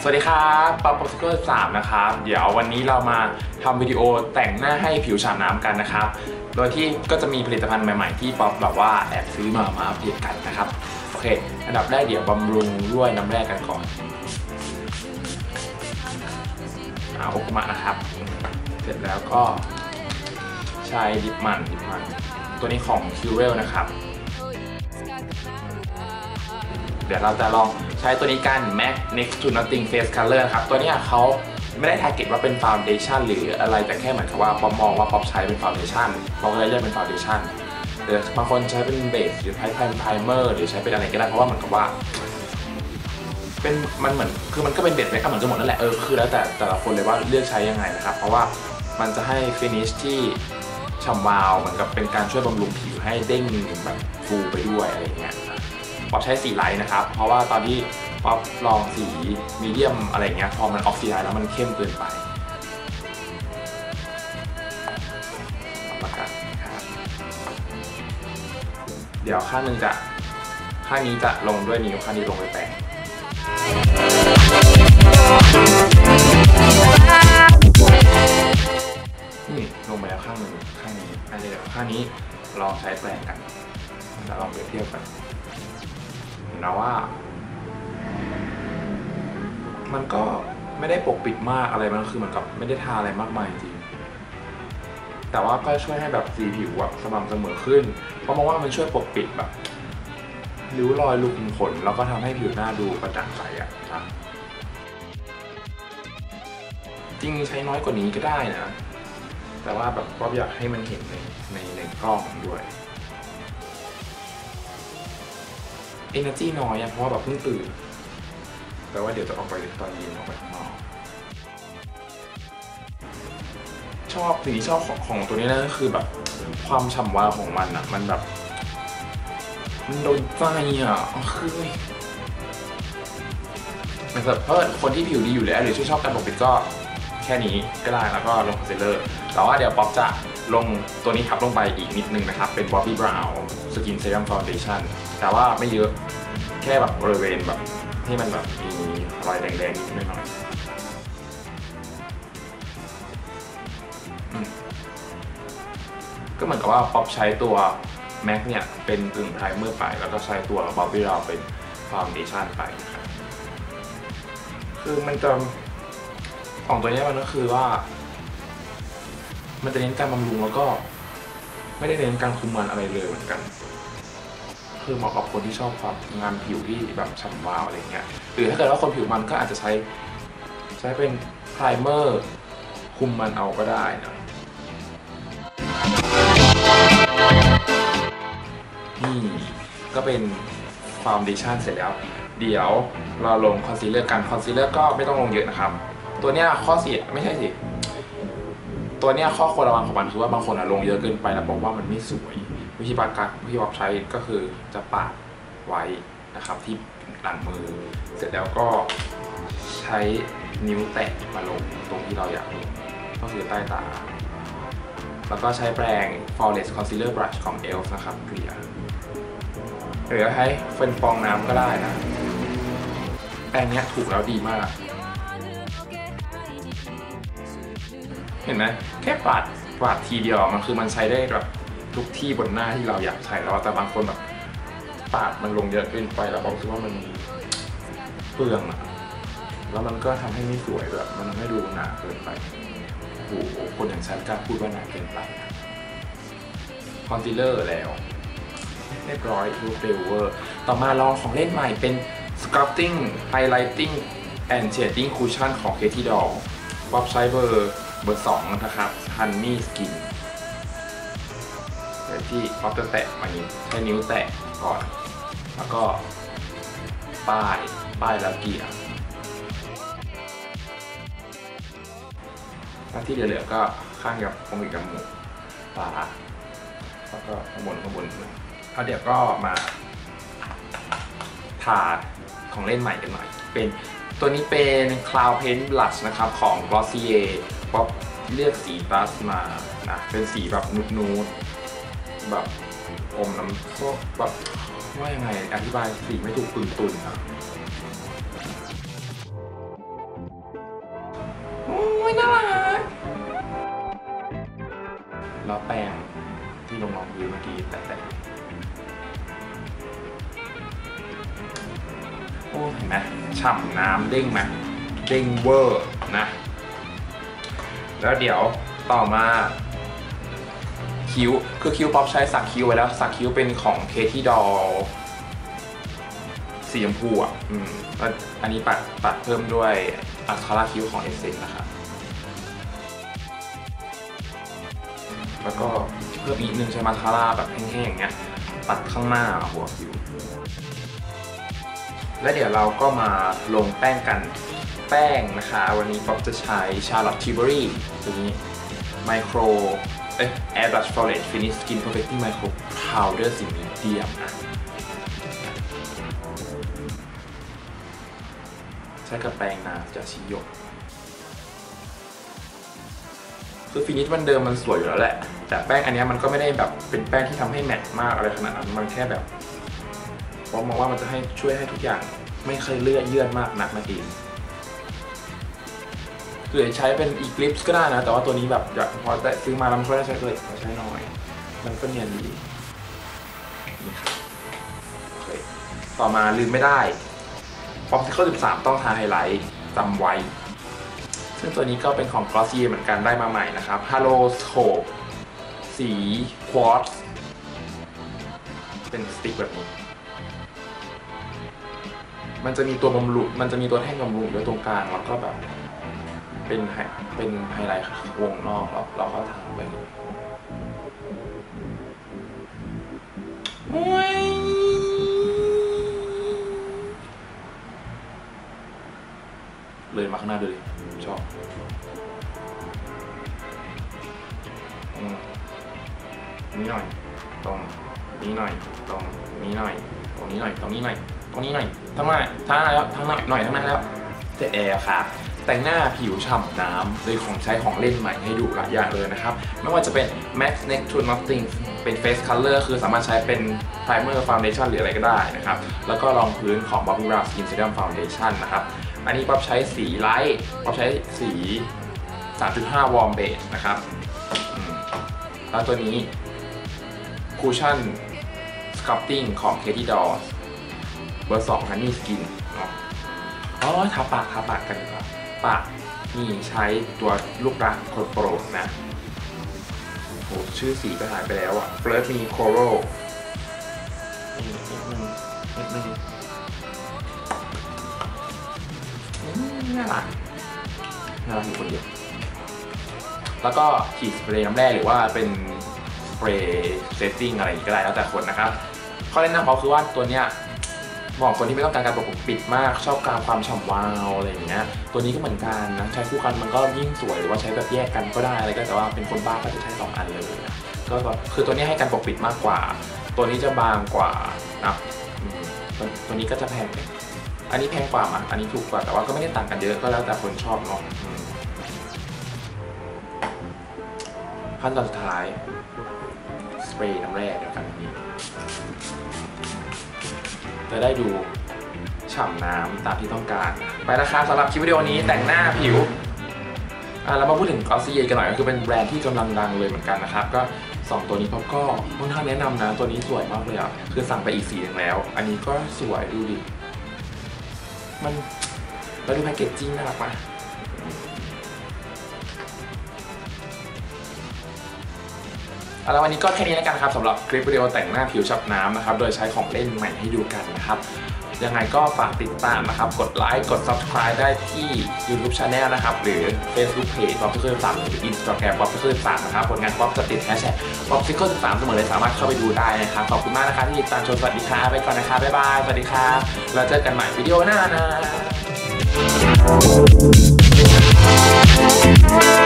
สวัสดีครับป๊อปป๊อปสเกอร์สามนะครับ เดี๋ยววันนี้เรามาทำวิดีโอแต่งหน้าให้ผิวฉาบน้ำกันนะครับ โดยที่ก็จะมีผลิตภัณฑ์ใหม่ๆที่ป๊อปแบบว่าแอบซื้อมามาอัปเดตกันนะครับ โอเค อันดับแรกเดี๋ยวบำรุงด้วยน้ำแร่กันก่อนเอาโอคุมะนะครับ เสร็จแล้วก็ใช้ดิปมันดิปมัน ตัวนี้ของ c u r e l นะครับ เดี๋ยวเราจะลองใช้ตัวนี้กัน MAC Next to Nothing Face Color นะครับ ตัวนี้เขาไม่ได้ทาร์เก็ตว่าเป็นฟ u n เดชั่นหรืออะไรแต่แค่เหมือนกับว่าป๊อปมองว่าป๊อปใช้เป็นฟ u n เดชั่นป๊อปก็เลยเรียกเป็นฟ u n เดชั่นหรือบางคนใช้เป็นเบสหรือใช้เป็นไพรเมอร์หรือใช้เป็นอะไรก็ได้เพราะว่าเหมือนกับว่าเป็นมันเหมือนคือมันก็เป็นเบสเมคอัพเหมือนกันหมดนั่นแหละเออคือแล้วแต่แต่ละคนเลยว่าเลือกใช้ยังไงนะครับเพราะว่ามันจะให้ฟินิชที่ฉ่ำวาวเหมือนกับเป็นการช่วยบำรุงผิวให้เด้งแบบฟูไปด้วยอะไรเงี้ย ป๊อปใช้สีไลท์นะครับ เพราะว่าตอนที่ป๊อปลองสีมีเดียมอะไรเงี้ยพอมันออกสีไลท์แล้วมันเข้มเกินไปประกันครับเดี๋ยวข้างนึงจะข้างนี้จะลงด้วยนิ้วข้างนี้ลงด้วยแป้งนี่ลงไปแล้วข้างหนึ่งข้างนี้อันนี้เดี๋ยวข้างนี้ลองใช้แปรงกันแล้วลองเปรียบเทียบกัน นะว่า มันก็ไม่ได้ปกปิดมากอะไรมันคือเหมือนกับไม่ได้ทาอะไรมากมายจริงแต่ว่าก็ช่วยให้แบบสีผิวแบบสม่ำเสมอขึ้น เพราะมองว่ามันช่วยปกปิดแบบริ้วรอยรูขุมขนแล้วก็ทำให้ผิวหน้าดูกระจ่างใสอะนะจริงใช้น้อยกว่านี้ก็ได้นะ แต่ว่าแบบก็อยากให้มันเห็นในในในกล้องด้วย energy น้อยอะเพราะว่าแบบเพิ่งตื่นแต่ว่าเดี๋ยวจะออกไปตอนเย็นออกไปข้างนอกชอบสิ่งที่ชอบของของตัวนี้นะก็คือแบบความฉ่ำวาวของมันอะมันแบบ มันโดนใจอะคือแบบเพราะคนที่ผิวดีอยู่แล้วหรือชื่นชอบการปกปิดก็ แค่นี้ก็ได้แล้วก็ลงคอนซีลเลอร์แต่ว่าเดี๋ยวป๊อปจะลงตัวนี้ทับลงไปอีกนิดนึงนะครับ เป็น Bobbi Brown Skin Serum Foundation แต่ว่าไม่เยอะแค่แบบบริเวณแบบที่มันแบบมีรอยแดงๆนิดหน่อยก็เหมือนกับว่าป๊อปใช้ตัว MAC เนี่ยเป็นกึ่งไพรเมอร์ไป แล้วก็ใช้ตัว Bobbi Brown เป็น Foundation ไปนะครับคือมันจะ ของตัวนี้มันก็คือว่า มันจะเน้นการบำรุงแล้วก็ ไม่ได้เน้นการคุมมันอะไรเลยเหมือนกัน คือเหมาะกับคนที่ชอบความงานผิวที่แบบฉ่ำวาวอะไรเงี้ยหรือถ้าเกิดว่าคนผิวมันก็อาจจะใช้ ใช้เป็นไพรเมอร์คุมมันเอาก็ได้นะนี่ก็เป็นฟาวเดชั่นเสร็จแล้ว เดี๋ยวเราลงคอนซีลเลอร์กันคอนซีลเลอร์ก็ไม่ต้องลงเยอะนะครับ ตัวเนี้ยข้อเสียไม่ใช่สิ ตัวเนี้ยข้อควรระวังของมันคือว่าบางคนอะลงเยอะเกินไปแล้วบอกว่ามันไม่สวย วิธีปาการวิธีวับใช้ก็คือจะปาดไว้นะครับที่หลังมือ เสร็จแล้วก็ใช้นิ้วแตะมาลงตรงที่เราอยากลงก็คือใต้ตา แล้วก็ใช้แปรง Flawless Concealer Brush ของ ELF นะครับเกลี่ยหรือให้เป็นฟองน้ำก็ได้นะแปรงนี้ถูกแล้วดีมาก เห็นไหมแค่ปาดปาดทีเดียวมันคือมันใช้ได้แบบทุกที่บนหน้าที่เราอยากใช้แล้วแต่บางคนแบบปาดมันลงเยอะเกินไปแล้วผมรู้สึกว่ามันเปลืองอะแล้วมันก็ทำให้ไม่สวยแบบมันไม่ดูหนาเกินไปโอ้โหคนอย่างฉันกล้าพูดว่าหนาเกินไปคอนซีลเลอร์แล้วเรียบร้อยรูปเรเวอร์ต่อมาลองของเล่นใหม่เป็น sculpting highlighting and shading cushion ของ Katie Doll ป๊อปใช้เบอร์ เบอร์2นะครับ Honey Skin เดี๋ยวที่ป๊อปจะแตะมานี้ใช้นิ้วแตะก่อน แล้วก็ป้าย ป้ายแล้วเกี่ยแล้วที่เหลือๆก็ข้างกับตรงอีกกับหมูปลาแล้วก็ข้างบนข้างบนแล้วเดี๋ยวก็มาถาดของเล่นใหม่กันหน่อย เป็น ตัวนี้เป็น Cloud Paint Blush นะครับ ของ Glossier ป๊อปเลือกสีบลัชมานะเป็นสีแบบนูดๆแบบอมน้ำส้มแบบว่ายังไงอธิบายสีไม่ถูกตุนตุนๆอะโอ้ยน่ารักแล้วแป้งที่ลงรองพื้นเมื่อกี้แตะๆ อ้เห็นไหมฉ่ำน้ำเด้งไหมเด้งเวอร์นะ แล้วเดี๋ยวต่อมาคิ้วคือคิ้วป๊อปใช้สักคิ้วไว้แล้ว สักคิ้วเป็นของเคที่ดอลสีชมพูอะอืมอันนี้ปัดปัดเพิ่มด้วยอัคาราคิ้วของเอเซนนะครับแล้วก็เพิ่มอีกนึงใช้มาคาร่าแบบแห้งๆอย่างเงี้ยปัดข้างหน้าหัวคิ้ว และเดี๋ยวเราก็มาลงแป้งกันแป้งนะคะ วันนี้ป๊อปจะใช้ Charlotte Tilbury ตัวนี้ Micro เอ้ย Airbrush Flawless Finish Skin Perfecting Micro Powder สีมีเดียมนะใช้กับแปรงนาจากชิโยคือฟินิชวันเดิมมันสวยอยู่แล้วแหละ แต่แป้งอันนี้มันก็ไม่ได้แบบเป็นแป้งที่ทำให้แมตต์มากอะไรขนาดนั้น มันแค่แบบ ผมมองว่ามันจะให้ช่วยให้ทุกอย่างไม่เคยเลื่อนเยื่อนมากนักนะทีคือใช้เป็นอีกลิปส์ก็ได้นะ แต่ว่าตัวนี้แบบอยากพอแต่ซื้อมาแล้วมันก็ได้ใช้เลยขอใช้หน่อย มันก็เนียนดีนี่ครับต่อมาลืมไม่ได้ Popsicle 13 ต้องทาไฮไลท์จำไว้ ซึ่งตัวนี้ก็เป็นของ Glossier เหมือนกันได้มาใหม่นะครับ Halo Scope สีควอตเป็นสติ๊กแบบนี้ มันจะมีตัวบำรุงมันจะมีตัวแท่งบำรุงอยู่ตรงกลางแล้วก็แบบเป็นไฮเป็นไฮไลท์วงนอกแล้วเราก็ทำไปเลยเลยมาข้างหน้าดูดิชอบนี้หน่อย ตรงนี้หน่อย ตรงนี้หน่อย ตรงนี้หน่อย ตรงนี้หน่อย รงนี้หน่อยทั้งหน้าทั้งหน้าแล้วทั้งหน้าหน่อยทั้งหน้าแล้วเสร็จแล้วค่ะ แต่งหน้าผิวฉ่ำน้ำโดยของใช้ของเล่นใหม่ให้ดูหลายอย่างเลยนะครับ ไม่ว่าจะเป็น Max Next to Nothing เป็น Face Color คือสามารถใช้เป็น Primer Foundation หรืออะไรก็ได้นะครับ แล้วก็รองพื้นของ Bobbi Brown Skin Serum Foundation นะครับ อันนี้ป๊อปใช้สีไลท์ป๊อปใช้สี 3.5วอร์มเบสนะครับแล้วตัวนี้ Cushion Sculpting ของ Katy Doll เบอร์2 Honey Skin เนาะอ๋อทาปากทาปากกันดีกว่าปากนี่ใช้ตัวลูกรักคนโปรดนะโหชื่อสีก็หายไปแล้วอะ Flirt Me Coral นี่นิดนึงนิดนึงน่ารักน่ารักอยู่คนเดียวแล้วก็ฉีดสเปรย์น้ำแร่หรือว่าเป็นสเปรย์เซตติ้งอะไรก็ได้แล้วแต่คนนะครับ ข้อแนะนำเขาคือว่าตัวเนี้ย เหมาะคนที่ไม่ต้องการการปกปิดมาก ชอบการความฉ่ำวาวอะไรอย่างเงี้ย ตัวนี้ก็เหมือนกันนะใช้คู่กันมันก็ยิ่งสวยหรือว่าใช้แบบแยกกันก็ได้อะไรก็แต่ว่าเป็นคนบ้าก็จะใช้สองอันเลยก็คือตัวนี้ให้การปกปิดมากกว่า ตัวนี้จะบางกว่านะตัวตัวนี้ก็จะแพงอันนี้แพงกว่ามั้อันนี้ถูกกว่าแต่ว่าก็ไม่ได้ต่างกันเยอะก็แล้วแต่คนชอบเนาะขั้นตอนสุดท้ายสเปรย์น้ำแร่เดียวกันนี่ จะได้ดูฉ่ำน้ำตามที่ต้องการ ไปนะครับสำหรับคลิปวิดีโอนี้แต่งหน้าผิวอะเรามาพูดถึงกอสซี่กันหน่อยก็คือเป็นแบรนด์ที่กำลังดังเลยเหมือนกันนะครับ ก็ 2 ตัวนี้เขาก็ค่อนข้างแนะนำนะตัวนี้สวยมากเลยอะคือสั่งไปอีกสีนึงแล้ว อันนี้ก็สวยดูดิมันเราดูแพคเกจจิ้งน่ารักปะ เอาละวันนี้ก็แค่นี้แล้วกันครับสำหรับคลิปวิดีโอแต่งหน้าผิวฉับน้ำนะครับ โดยใช้ของเล่นใหม่ให้ดูกันนะครับยังไงก็ฝากติดตามนะครับ กดไลค์ กด subscribe ได้ที่ YouTube Channel นะครับ หรือ Facebook Page ป๊อปซิเคิลสามหรือ Instagram ป๊อปซิเคิลสามนะครับ ผลงานป๊อปจะติดแฮชแท็กป๊อปซิเคิลสามเสมอเลยสามารถเข้าไปดูได้นะครับ ขอบคุณมากนะครับที่ติดตามชมสวัสดีครับไปก่อนนะครับบ๊ายบาย สวัสดีครับแล้วเจอกันใหม่วิดีโอหน้านะ